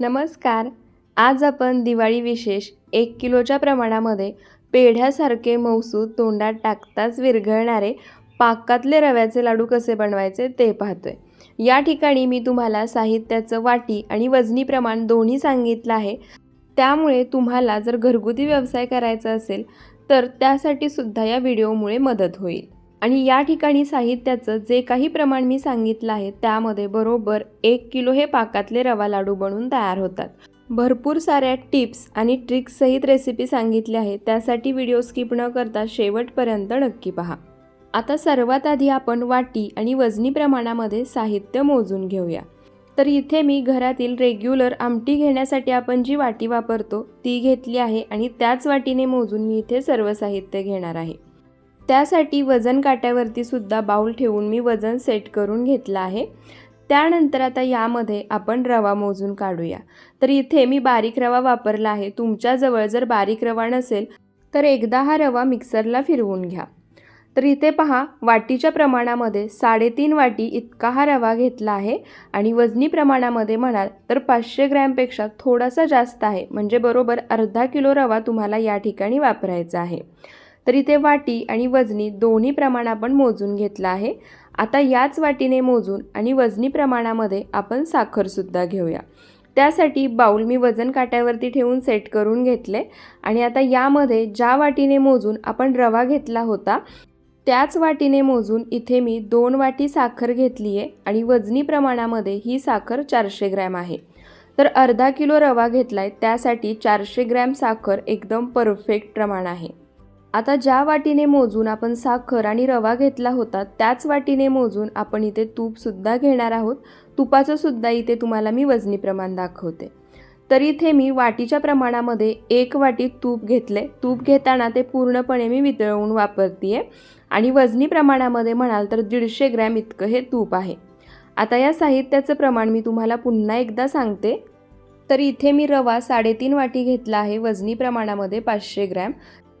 नमस्कार. आज आपण दिवाळी विशेष एक किलोच्या प्रमाणामध्ये पेढ्यासारखे मौसू तोंडात टाकताच विरघळणारे पाकातले रव्याचे लाडू कसे बनवायचे ते पाहतोय. या ठिकाणी मी तुम्हाला साहित्याचं वाटी आणि वजनी प्रमाण दोन्ही सांगितलं आहे. त्यामुळे तुम्हाला जर घरगुती व्यवसाय करायचा असेल तर त्यासाठी सुद्धा या व्हिडिओमुळे मदत होईल. आणि या ठिकाणी साहित्याचं जे काही प्रमाण मी सांगितलं आहे त्यामध्ये बरोबर एक किलो हे पाकातले रवा लाडू बनवून तयार होतात. भरपूर साऱ्या टिप्स आणि ट्रिक्ससहित रेसिपी सांगितल्या आहेत त्यासाठी व्हिडिओ स्किप न करता शेवटपर्यंत नक्की पहा. आता सर्वात आधी आपण वाटी आणि वजनी प्रमाणामध्ये साहित्य मोजून घेऊया. तर इथे मी घरातील रेग्युलर आमटी घेण्यासाठी आपण जी वाटी वापरतो ती घेतली आहे आणि त्याच वाटीने मोजून मी इथे सर्व साहित्य घेणार आहे. त्यासाठी वजन काट्यावरती सुद्धा बाऊल ठेवून मी वजन सेट करून घेतलं आहे. त्यानंतर आता यामध्ये आपण रवा मोजून काढूया. तर इथे मी बारीक रवा वापरला आहे. तुमच्याजवळ जर बारीक रवा नसेल तर एकदा हा रवा मिक्सरला फिरवून घ्या. तर इथे पहा वाटीच्या प्रमाणामध्ये साडेतीन वाटी इतका हा रवा घेतला आहे. आणि वजनी प्रमाणामध्ये म्हणाल तर पाचशे ग्रॅमपेक्षा थोडासा जास्त आहे. म्हणजे बरोबर अर्धा किलो रवा तुम्हाला या ठिकाणी वापरायचा आहे. तर इथे वाटी आणि वजनी दोन्ही प्रमाण आपण मोजून घेतलं आहे. आता याच वाटीने मोजून आणि वजनी प्रमाणामध्ये आपण साखरसुद्धा घेऊया. त्यासाठी बाऊल मी वजन काट्यावरती ठेवून सेट करून घेतले आणि आता यामध्ये ज्या वाटीने मोजून आपण रवा घेतला होता त्याच वाटीने मोजून इथे मी दोन वाटी साखर घेतली आहे आणि वजनी प्रमाणामध्ये ही साखर चारशे ग्रॅम आहे. तर अर्धा किलो रवा घेतला आहे त्यासाठी चारशे ग्रॅम साखर एकदम परफेक्ट प्रमाण आहे. आता ज्या वाटीने मोजून आपण साखर आणि रवा घेतला होता त्याच वाटीने मोजून आपण इथे तूपसुद्धा घेणार आहोत. तुपाचंसुद्धा इथे तुम्हाला मी वजनी प्रमाण दाखवते. तर इथे मी वाटीच्या प्रमाणामध्ये एक वाटी तूप घेतले. तूप घेताना ते पूर्णपणे मी वितळवून वापरते आहे आणि वजनी प्रमाणामध्ये म्हणाल तर दीडशे ग्रॅम इतकं हे तूप आहे. आता या साहित्याचं प्रमाण मी तुम्हाला पुन्हा एकदा सांगते. तर इथे मी रवा साडेतीन वाटी घेतला आहे. वजनी प्रमाणामध्ये पाचशे ग्रॅम.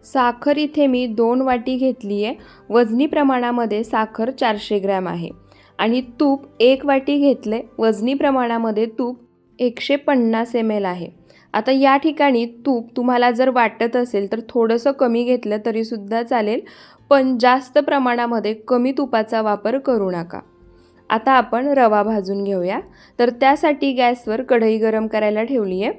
साखर इथे मी दोन वाटी घेतली आहे वजनी प्रमाणामध्ये साखर चारशे ग्रॅम आहे. आणि तूप एक वाटी घेतले. वजनी प्रमाणामध्ये तूप एकशे पन्नास एम एल आहे. आता या ठिकाणी तूप तुम्हाला जर वाटत असेल तर थोडंसं कमी घेतलं तरीसुद्धा चालेल. पण जास्त प्रमाणामध्ये कमी तुपाचा वापर करू नका. आता आपण रवा भाजून घेऊया. तर त्यासाठी गॅसवर कढई गरम करायला ठेवली आहे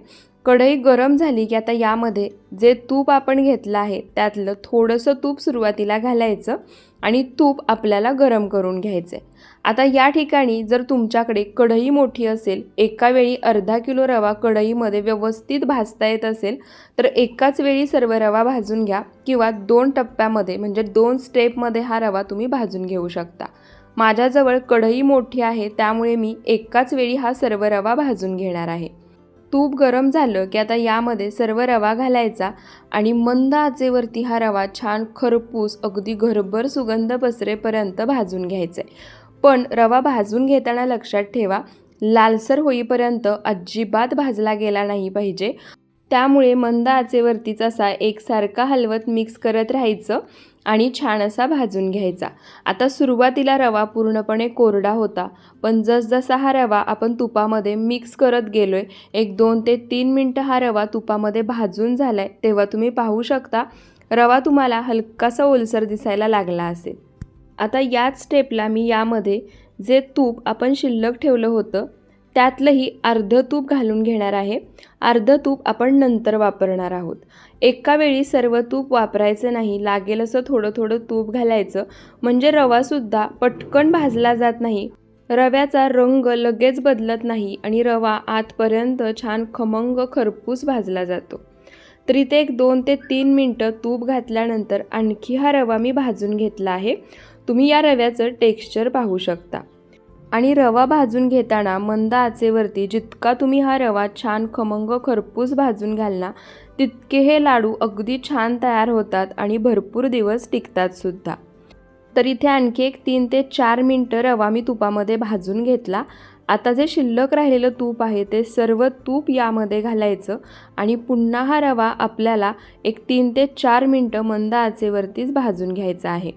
कढई गरम झाली की आता यामध्ये जे तूप आपण घेतलं आहे त्यातलं थोडंसं तूप सुरुवातीला घालायचं आणि तूप आपल्याला गरम करून घ्यायचं आहे. आता या ठिकाणी जर तुमच्याकडे कढई मोठी असेल एका वेळी अर्धा किलो रवा कढईमध्ये व्यवस्थित भाजता येत असेल तर एकाच वेळी सर्व रवा भाजून घ्या किंवा दोन टप्प्यामध्ये म्हणजे दोन स्टेपमध्ये हा रवा तुम्ही भाजून घेऊ शकता. माझ्याजवळ कढई मोठी आहे त्यामुळे मी एकाच वेळी हा सर्व रवा भाजून घेणार आहे. तूप गरम झालं की आता यामध्ये सर्व रवा घालायचा आणि मंद आचेवरती हा रवा छान खरपूस अगदी घरभर सुगंध पसरेपर्यंत भाजून घ्यायचा आहे पण रवा भाजून घेताना लक्षात ठेवा लालसर होईपर्यंत अजिबात भाजला गेला नाही पाहिजे. त्यामुळे मंद आचेवरतीच असा एकसारखा हलवत मिक्स करत राहायचं आणि छान असा भाजून घ्यायचा. आता सुरुवातीला रवा पूर्णपणे कोरडा होता पण जसजसा हा रवा आपण तुपामध्ये मिक्स करत गेलो आहे एक दोन ते तीन मिनटं हा रवा तुपामध्ये भाजून झाला आहे तेव्हा तुम्ही पाहू शकता रवा तुम्हाला हलकासा ओलसर दिसायला लागला असेल. आता याच स्टेपला मी यामध्ये जे तूप आपण शिल्लक ठेवलं होतं त्यातलंही अर्धं तूप घालून घेणार आहे. अर्धं तूप आपण नंतर वापरणार आहोत. एका वेळी सर्व तूप वापरायचं नाही लागेल असं थोडं थोडं तूप घालायचं. म्हणजे रवासुद्धा पटकन भाजला जात नाही. रव्याचा रंग लगेच बदलत नाही आणि रवा आतपर्यंत छान खमंग खरपूस भाजला जातो. तरी ते एक दोन ते तीन मिनटं तूप घातल्यानंतर आणखी हा रवा मी भाजून घेतला आहे. तुम्ही या रव्याचं टेक्स्चर पाहू शकता. आणि रवा भाजून घेताना मंद आचेवरती जितका तुम्ही हा रवा छान खमंग खरपूस भाजून घालना तितके हे लाडू अगदी छान तयार होतात आणि भरपूर दिवस टिकतात सुद्धा. तर इथे आणखी एक तीन ते चार मिनटं रवा मी तुपामध्ये भाजून घेतला. आता जे शिल्लक राहिलेलं तूप आहे ते सर्व तूप यामध्ये घालायचं आणि पुन्हा हा रवा आपल्याला एक तीन ते चार मिनटं मंद आचेवरतीच भाजून घ्यायचा आहे.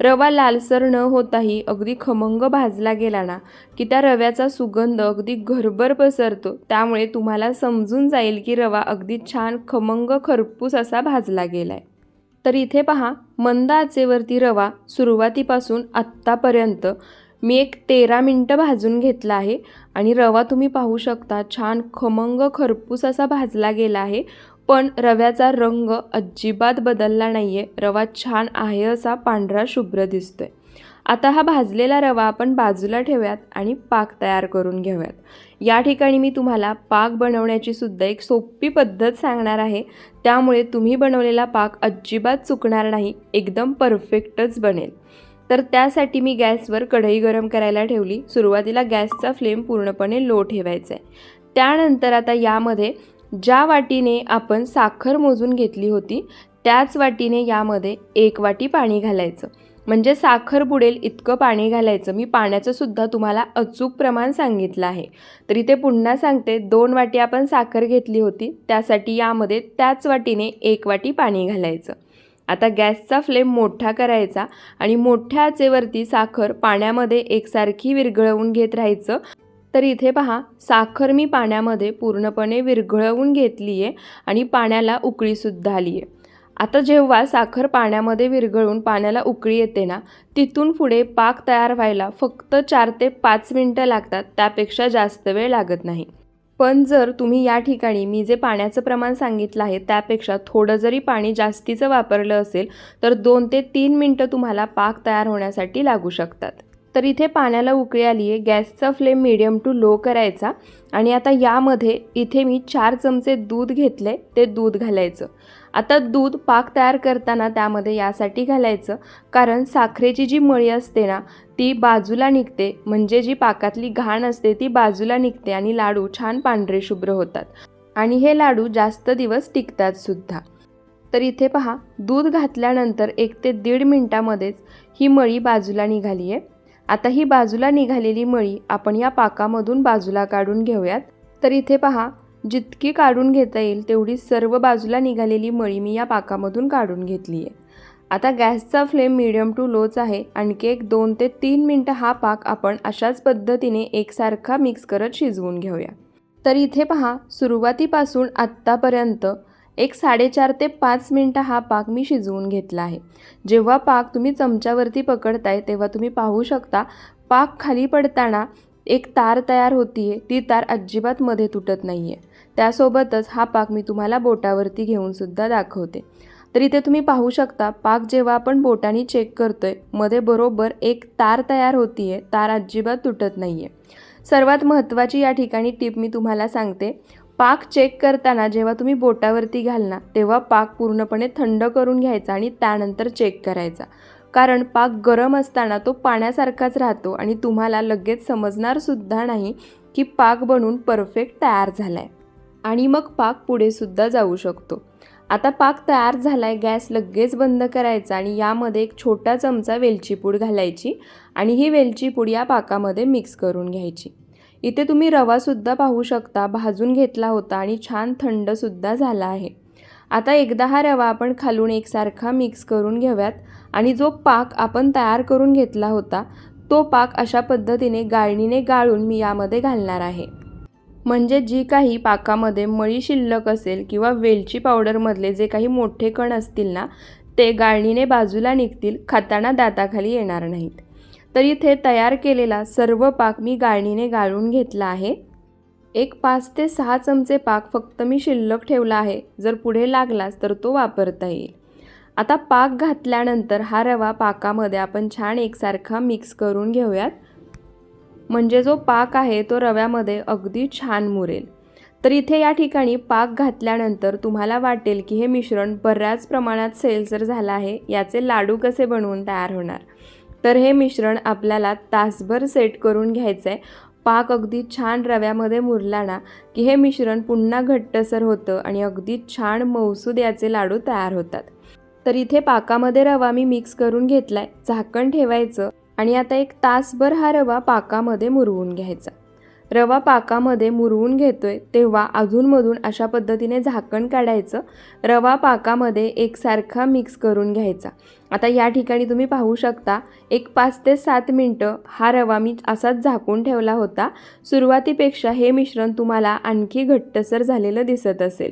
रवा लालसर न होताही अगदी खमंग भाजला गेला ना की त्या रव्याचा सुगंध अगदी घरभर पसरतो. त्यामुळे तुम्हाला समजून जाईल की रवा अगदी छान खमंग खरपूस असा भाजला गेला आहे तर इथे पहा मंद आचेवरती रवा सुरुवातीपासून आत्तापर्यंत मी एक तेरा मिनटं भाजून घेतला आहे आणि रवा तुम्ही पाहू शकता छान खमंग खरपूस असा भाजला गेला आहे. पण रव्याचा रंग अजिबात बदलला नाही आहे रवा छान आहे असा पांढरा शुभ्र दिसतो आहे आता हा भाजलेला रवा आपण बाजूला ठेवूयात आणि पाक तयार करून घेऊयात. या ठिकाणी मी तुम्हाला पाक बनवण्याची सुद्धा एक सोपी पद्धत सांगणार आहे. त्यामुळे तुम्ही बनवलेला पाक अजिबात चुकणार नाही एकदम परफेक्टच बनेल. तर त्यासाठी मी गॅसवर कढई गरम करायला ठेवली. सुरुवातीला गॅसचा फ्लेम पूर्णपणे लो ठेवायचा आहे त्यानंतर आता यामध्ये ज्या वाटीने आपण साखर मोजून घेतली होती त्याच वाटीने यामध्ये एक वाटी पाणी घालायचं. म्हणजे साखर बुडेल इतकं पाणी घालायचं. मी पाण्याचं सुद्धा तुम्हाला अचूक प्रमाण सांगितलं आहे. तर इथे पुन्हा सांगते दोन वाटी आपण साखर घेतली होती त्यासाठी यामध्ये त्याच वाटीने एक वाटी पाणी घालायचं. आता गॅसचा फ्लेम मोठा करायचा आणि मोठ्या आचेवरती साखर पाण्यामध्ये एकसारखी विरघळवून घेत राहायचं. तर इथे पहा साखर मी पाण्यामध्ये पूर्णपणे विरघळवून घेतली आहे आणि पाण्याला उकळीसुद्धा आली आहे आता जेव्हा साखर पाण्यामध्ये विरघळून पाण्याला उकळी येते ना तिथून पुढे पाक तयार व्हायला फक्त चार ते पाच मिनटं लागतात त्यापेक्षा जास्त वेळ लागत नाही. पण जर तुम्ही या ठिकाणी मी जे पाण्याचं प्रमाण सांगितलं आहे त्यापेक्षा थोडं जरी पाणी जास्तीचं वापरलं असेल तर दोन ते तीन मिनटं तुम्हाला पाक तयार होण्यासाठी लागू शकतात. तर इथे पाण्याला उकळी आली आहे. गॅसचा फ्लेम मिडियम टू लो करायचा आणि आता यामध्ये इथे मी चार चमचे दूध घेतले ते दूध घालायचं. आता दूध पाक तयार करताना त्यामध्ये यासाठी घालायचं कारण साखरेची जी मळी असते ना ती बाजूला निघते. म्हणजे जी पाकातली घाण असते ती बाजूला निघते आणि लाडू छान पांढरे शुभ्र होतात. आणि हे लाडू जास्त दिवस टिकतात सुद्धा. तर इथे पहा दूध घातल्यानंतर एक ते दीड मिनटामध्येच ही मळी बाजूला निघाली आहे आता ही बाजूला निघालेली मळी आपण या पाकामधून बाजूला काढून घेऊयात. तर इथे पहा जितकी काढून घेता येईल तेवढी सर्व बाजूला निघालेली मळी मी या पाकामधून काढून घेतली आहे. आता गॅसचा फ्लेम मिडियम टू लोच आहे. आणखी एक दोन ते तीन मिनटं हा पाक आपण अशाच पद्धतीने एकसारखा मिक्स करत शिजवून घेऊया. तर इथे पहा सुरुवातीपासून आत्तापर्यंत एक साडेचार ते पाच मिनटं हा पाक मी शिजवून घेतला आहे. जेव्हा पाक तुम्ही चमच्यावरती पकडताय तेव्हा तुम्ही पाहू शकता पाक खाली पडताना एक तार तयार होती आहे ती तार अजिबात मध्ये तुटत नाही आहे त्यासोबतच हा पाक मी तुम्हाला बोटावरती घेऊनसुद्धा दाखवते. तर इथे तुम्ही पाहू शकता पाक जेव्हा आपण बोटाने चेक करतोयमध्ये बरोबर एक तार तयार होती आहे तार अजिबात तुटत नाही आहे सर्वात महत्त्वाची या ठिकाणी टिप मी तुम्हाला सांगते पाक चेक करताना जेव्हा तुम्ही बोटावरती घाल ना तेव्हा पाक पूर्णपणे थंड करून घ्यायचा आणि त्यानंतर चेक करायचा. कारण पाक गरम असताना तो पाण्यासारखाच राहतो आणि तुम्हाला लगेच समजणारसुद्धा नाही की पाक बनून परफेक्ट तयार झाला आहे आणि मग पाक पुढे सुद्धा जाऊ शकतो. आता पाक तयार झाला आहे गॅस लगेच बंद करायचा आणि यामध्ये एक छोटा चमचा वेलची पूड घालायची आणि ही वेलची पूड या पाकामध्ये मिक्स करून घ्यायची. इथे तुम्ही रवासुद्धा पाहू शकता भाजून घेतला होता आणि छान थंडसुद्धा झाला आहे. आता एकदा हा रवा आपण खालून एकसारखा मिक्स करून घेऊयात आणि जो पाक आपण तयार करून घेतला होता तो पाक अशा पद्धतीने गाळणीने गाळून मी यामध्ये घालणार आहे. म्हणजे जी काही पाकामध्ये मळी शिल्लक असेल किंवा वेलची पावडरमधले जे काही मोठे कण असतील ना ते गाळणीने बाजूला निघतील खाताना दाताखाली येणार नाहीत. तर इथे तयार केलेला सर्व पाक मी गाळणीने गाळून घेतला आहे. एक पाच ते सहा चमचे पाक फक्त मी शिल्लक ठेवला आहे. जर पुढे लागलाच तर तो वापरता येईल. आता पाक घातल्यानंतर हा रवा पाकामध्ये आपण छान एकसारखा मिक्स करून घेऊयात. म्हणजे जो पाक आहे तो रव्यामध्ये अगदी छान मुरेल. तर इथे या ठिकाणी पाक घातल्यानंतर तुम्हाला वाटेल की हे मिश्रण बऱ्याच प्रमाणात सेलसर झालं आहे. याचे लाडू कसे बनवून तयार होणार? तर हे मिश्रण आपल्याला तासभर सेट करून घ्यायचं आहे पाक अगदी छान रव्यामध्ये मुरला ना की हे मिश्रण पुन्हा घट्टसर होतं आणि अगदी छान मौसूद याचे लाडू तयार होतात. तर इथे पाकामध्ये रवा मी मिक्स करून घेतला आहे झाकण ठेवायचं आणि आता एक तासभर हा रवा पाकामध्ये मुरवून घ्यायचा. रवा पाकामध्ये मुरवून घेतोय तेव्हा अधूनमधून अशा पद्धतीने झाकण काढायचं. रवा पाकामध्ये एकसारखा मिक्स करून घ्यायचा. आता या ठिकाणी तुम्ही पाहू शकता एक पाच ते सात मिनटं हा रवा मी असाच झाकून ठेवला होता. सुरुवातीपेक्षा हे मिश्रण तुम्हाला आणखी घट्टसर झालेलं दिसत असेल.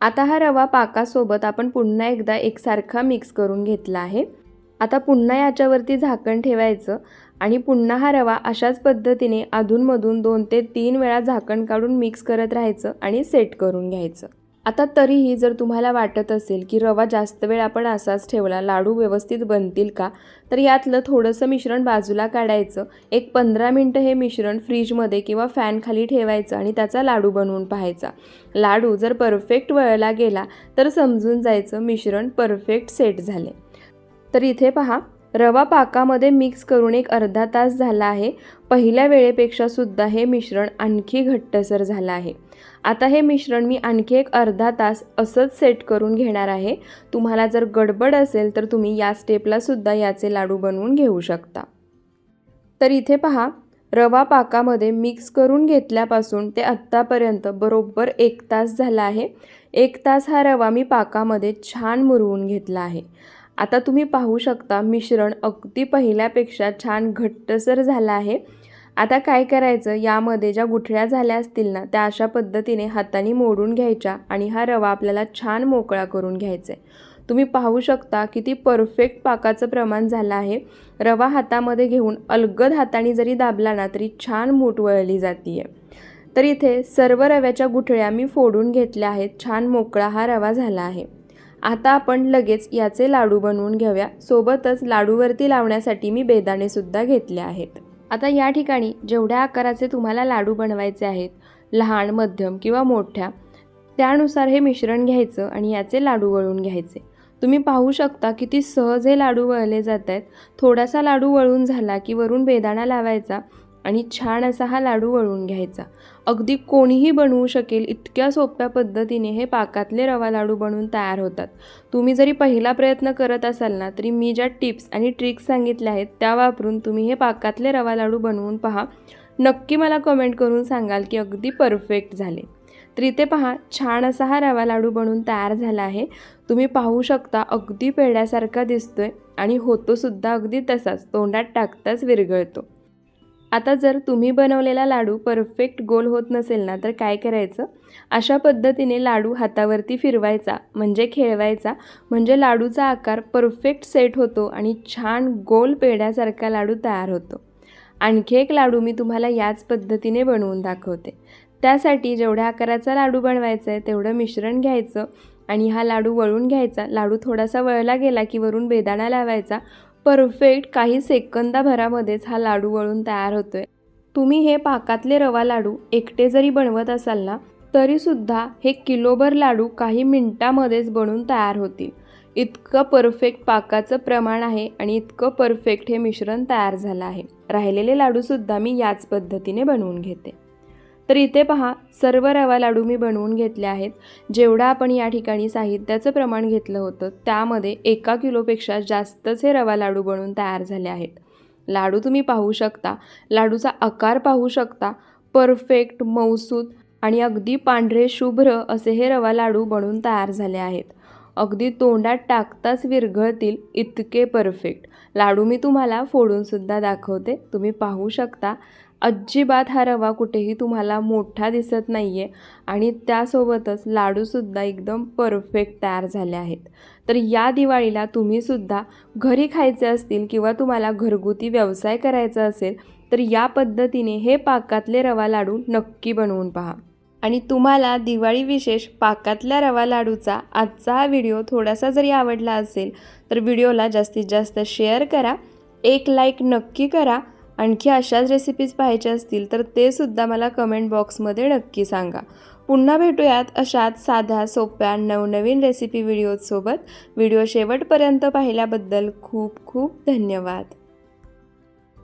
आता हा रवा पाकासोबत आपण पुन्हा एकदा एकसारखा मिक्स करून घेतला आहे. आता पुन्हा याच्यावरती झाकण ठेवायचं. आणि पुन्हा हा रवा अशाच पद्धतीने अधूनमधून दोन ते तीन वेळा झाकण काढून मिक्स करत राहायचं आणि सेट करून घ्यायचं. आता तरीही जर तुम्हाला वाटत असेल की रवा जास्त वेळ आपण असाच ठेवला लाडू व्यवस्थित बनतील का तर यातलं थोडंसं मिश्रण बाजूला काढायचं. एक पंधरा मिनटं हे मिश्रण फ्रीजमध्ये किंवा फॅनखाली ठेवायचं आणि त्याचा लाडू बनवून पाहायचा. लाडू जर परफेक्ट वळला गेला तर समजून जायचं मिश्रण परफेक्ट सेट झाले. तर इथे पहा रवा पाकामध्ये मिक्स करून एक अर्धा तास झाला आहे. पहिल्या वेळेपेक्षा सुद्धा हे मिश्रण आणखी घट्टसर झालं आहे. आता हे मिश्रण मी आणखी एक अर्धा तास असंच सेट करून घेणार आहे. तुम्हाला जर गडबड असेल तर तुम्ही या स्टेपला सुद्धा याचे लाडू बनवून घेऊ शकता. तर इथे पहा रवा पाकामध्ये मिक्स करून घेतल्यापासून ते आत्तापर्यंत बरोबर एक तास झाला आहे. एक तास हा रवा मी पाकामध्ये छान मुरवून घेतला आहे. आता तुम्ही पाहू शकता मिश्रण अगदी पहिल्यापेक्षा छान घट्टसर झालं आहे. आता काय करायचं? यामध्ये ज्या गुठळ्या झाल्या असतील ना त्या अशा पद्धतीने हाताने मोडून घ्यायच्या आणि हा रवा आपल्याला छान मोकळा करून घ्यायचा आहे तुम्ही पाहू शकता किती परफेक्ट पाकाचं प्रमाण झालं आहे. रवा हातामध्ये घेऊन अलगद हाताने जरी दाबला ना तरी छान मूठ वळली जाते तर इथे सर्व रव्याच्या गुठळ्या मी फोडून घेतल्या आहेत. छान मोकळा हा रवा झाला आहे. आता आपण लगेच याचे लाडू बनवून घेऊया. सोबतच लाडूवरती लावण्यासाठी मी बेदाणेसुद्धा घेतले आहेत. आता या ठिकाणी जेवढ्या आकाराचे तुम्हाला लाडू बनवायचे आहेत लहान मध्यम किंवा मोठ्या त्यानुसार हे मिश्रण घ्यायचं आणि याचे लाडू वळून घ्यायचे. तुम्ही पाहू शकता किती सहज हे लाडू वळले जात आहेत. थोडासा लाडू वळून झाला की वरून बेदाणा लावायचा. आणि छान असा हा लाडू वळून घ्यायचा. अगदी कोणीही बनवू शकेल इतक्या सोप्या पद्धतीने हे पाकातले रवा लाडू बनवून तयार होतात. तुम्ही जरी पहिला प्रयत्न करत असाल ना तरी मी ज्या टिप्स आणि ट्रिक्स सांगितल्या आहेत त्या वापरून तुम्ही हे पाकातले रवा लाडू बनवून पहा. नक्की मला कमेंट करून सांगाल की अगदी परफेक्ट झाले. तर इथे पहा छान असा हा रवा लाडू बनवून तयार झाला आहे. तुम्ही पाहू शकता अगदी पेढ्यासारखा दिसतोय आणि होतोसुद्धा अगदी तसाच तोंडात टाकताच विरघळतो. आता जर तुम्ही बनवलेला लाडू परफेक्ट गोल होत नसेल ना तर काय करायचं? अशा पद्धतीने लाडू हातावरती फिरवायचा म्हणजे खेळवायचा. म्हणजे लाडूचा आकार परफेक्ट सेट होतो आणि छान गोल पेढ्यासारखा लाडू तयार होतो. आणखी एक लाडू मी तुम्हाला याच पद्धतीने बनवून दाखवते. त्यासाठी जेवढ्या आकाराचा लाडू बनवायचा आहे तेवढं मिश्रण घ्यायचं आणि हा लाडू वळून घ्यायचा. लाडू थोडासा वळला गेला की वरून बेदाणा लावायचा. परफेक्ट काही सेकंदाभरामध्येच हा लाडू वळून तयार होतो आहे तुम्ही हे पाकातले रवा लाडू एकटे जरी बनवत असाल ना तरीसुद्धा हे किलोभर लाडू काही मिनटामध्येच बनून तयार होतील. इतकं परफेक्ट पाकाचं प्रमाण आहे आणि इतकं परफेक्ट हे मिश्रण तयार झालं आहे. राहिलेले लाडूसुद्धा मी याच पद्धतीने बनवून घेते. तर इथे पहा सर्व रवा लाडू मी बनवून घेतले आहेत. जेवढा आपण या ठिकाणी साहित्याचं प्रमाण घेतलं होतं त्यामध्ये एका किलोपेक्षा जास्तच हे रवा लाडू बनवून तयार झाले आहेत. लाडू तुम्ही पाहू शकता. लाडूचा आकार पाहू शकता. परफेक्ट मौसूद आणि अगदी पांढरे शुभ्र असे हे रवा लाडू बनवून तयार झाले आहेत. अगदी तोंडात टाकताच विरघळतील इतके परफेक्ट. लाडू मी तुम्हाला फोडूनसुद्धा दाखवते. तुम्ही पाहू शकता. अजिबात हा रवा कुठेही तुम्हाला मोठा दिसत नाही आहे आणि त्यासोबतच लाडूसुद्धा एकदम परफेक्ट तयार झाले आहेत. तर या दिवाळीला तुम्हीसुद्धा घरी खायचे असतील किंवा तुम्हाला घरगुती व्यवसाय करायचा असेल तर या पद्धतीने हे पाकातले रवा लाडू नक्की बनवून पहा. आणि तुम्हाला दिवाळी विशेष पाकातल्या रवा लाडूचा आजचा हा व्हिडिओ थोडासा जरी आवडला असेल तर व्हिडिओला जास्तीत जास्त शेअर करा. एक लाईक नक्की करा. आणखी अशाच रेसिपीज पाहायच्या असतील तर ते सुद्धा मला कमेंट बॉक्समध्ये नक्की सांगा. पुन्हा भेटूयात अशाच साध्या सोप्या नवनवीन रेसिपी व्हिडिओजसोबत व्हिडिओ शेवटपर्यंत पाहिल्याबद्दल खूप खूप धन्यवाद.